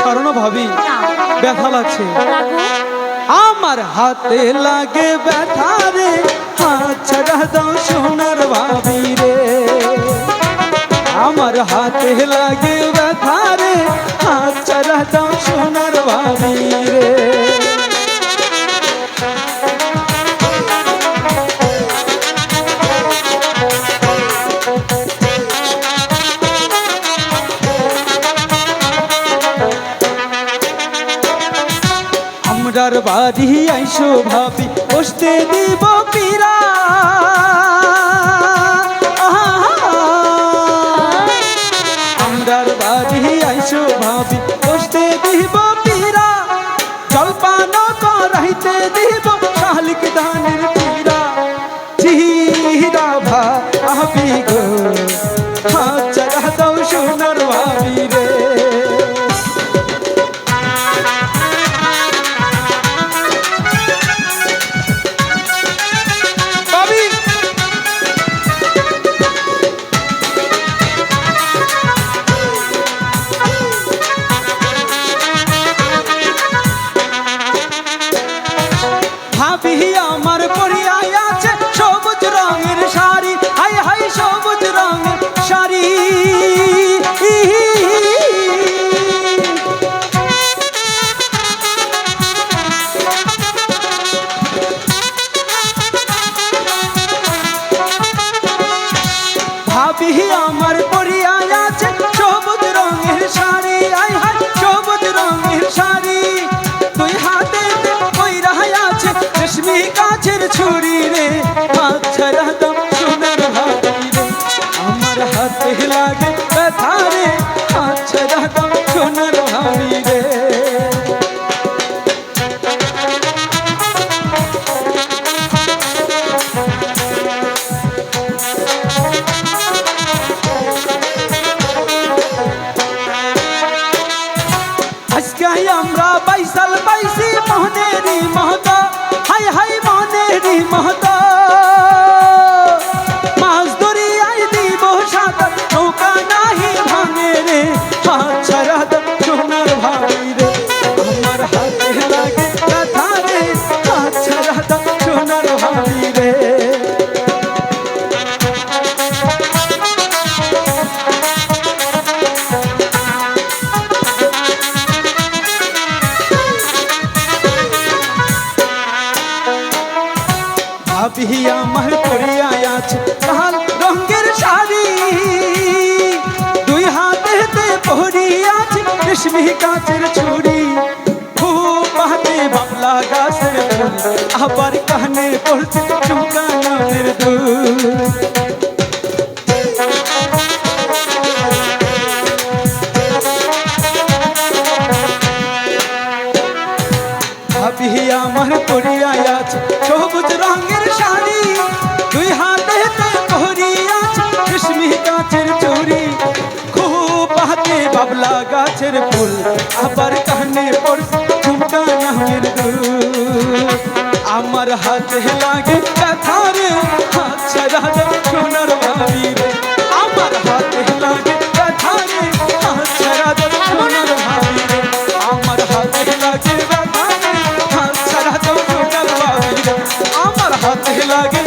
ছাড়ো না ভাবি। ব্যথা লাগছে আমার হাতে লাগে ব্যথা রে দাও সোনার ভাবি রে। আমার হাতে লাগে ব্যথা রে ছাড়া দাও আমরার বাড়ি আইসো ভাবি বসতে দিব পীরা। ভাবি বসতে ভাবি ভাবি আমার পরিয়ায় আছে, সবুজ রঙের শাড়ি আই হাই সবুজ রঙের শাড়ি। তুই হাতে ওই রাহাই আছে, রেশমি কাছের ছুরি রে। হাত ছাড়া দাম সোনার ভাবি রে। আমার হাতে লাগে ব্যথা রে। মোহনেরি ভাবি আমার পরিয়ায় আছে। লাল রঙের শাড়ি দুই হাতেতে পরি আছে রেশমি কাচের ছুরি, খুব হাতে বাংলা গাছের আবার কানে পড়ছে চুমকা নামের পরিয়ায় আছে সবুজ রঙের শাড়ি, দুই হাতে পরি আছে রেশমি গাছের চুরি খুব আবার কানে আমার হাতে লাগে ব্যথা রে হাতে লাগে